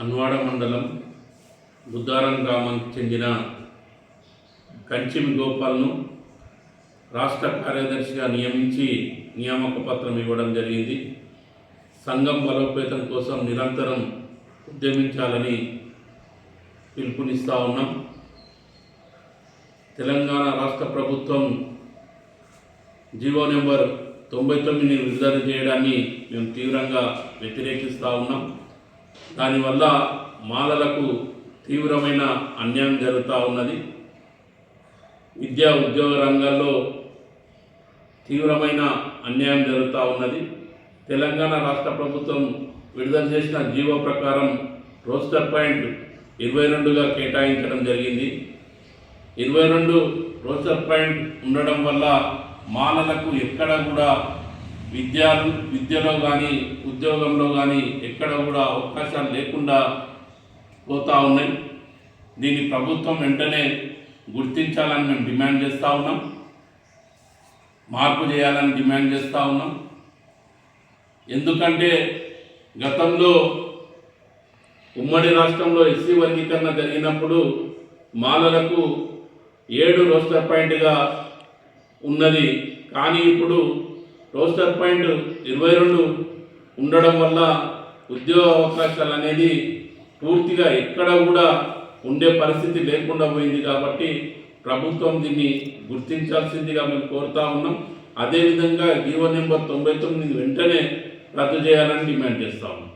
అన్వాడ మండలం బుద్ధారం గ్రామానికి చెందిన కంచిమి గోపాల్ను రాష్ట్ర కార్యదర్శిగా నియమించి నియామక పత్రం ఇవ్వడం జరిగింది. సంఘం బలోపేతం కోసం నిరంతరం ఉద్యమించాలని పిలుపునిస్తూ ఉన్నాం. తెలంగాణ రాష్ట్ర ప్రభుత్వం జీవో నెంబర్ తొంభై తొమ్మిదిని విడుదల చేయడాన్ని మేము తీవ్రంగా వ్యతిరేకిస్తూ ఉన్నాం. దానివల్ల మాలలకు తీవ్రమైన అన్యాయం జరుగుతూ ఉన్నది. విద్యా ఉద్యోగ రంగాల్లో తీవ్రమైన అన్యాయం జరుగుతూ ఉన్నది. తెలంగాణ రాష్ట్ర ప్రభుత్వం విడుదల చేసిన జీవో ప్రకారం రోస్టర్ పాయింట్ ఇరవై రెండుగా కేటాయించడం జరిగింది. ఇరవై రెండు రోస్టర్ పాయింట్ ఉండడం వల్ల మాలలకు ఎక్కడ కూడా విద్యాలు విద్యలో కానీ ఉద్యోగంలో కానీ ఎక్కడ కూడా అవకాశాలు లేకుండా పోతూ ఉన్నాయి. దీన్ని ప్రభుత్వం వెంటనే గుర్తించాలని మేము డిమాండ్ చేస్తూ ఉన్నాం. మార్పు చేయాలని డిమాండ్ చేస్తూ ఉన్నాం. ఎందుకంటే గతంలో ఉమ్మడి రాష్ట్రంలో ఎస్సీ వర్గీకరణ జరిగినప్పుడు మాలలకు ఏడు రోస్టర్ పాయింట్గా ఉన్నది. కానీ ఇప్పుడు రోస్టర్ పాయింట్ ఇరవై రెండు ఉండడం వల్ల ఉద్యోగ అవకాశాలు అనేది పూర్తిగా ఎక్కడ కూడా ఉండే పరిస్థితి లేకుండా పోయింది కాబట్టి ప్రభుత్వం దీన్ని గుర్తించాల్సిందిగా మేము కోరుతా ఉన్నాం. అదేవిధంగా జీవో నెంబర్ తొంభై తొమ్మిది వెంటనే రద్దు చేయాలని డిమాండ్ చేస్తా ఉన్నాం.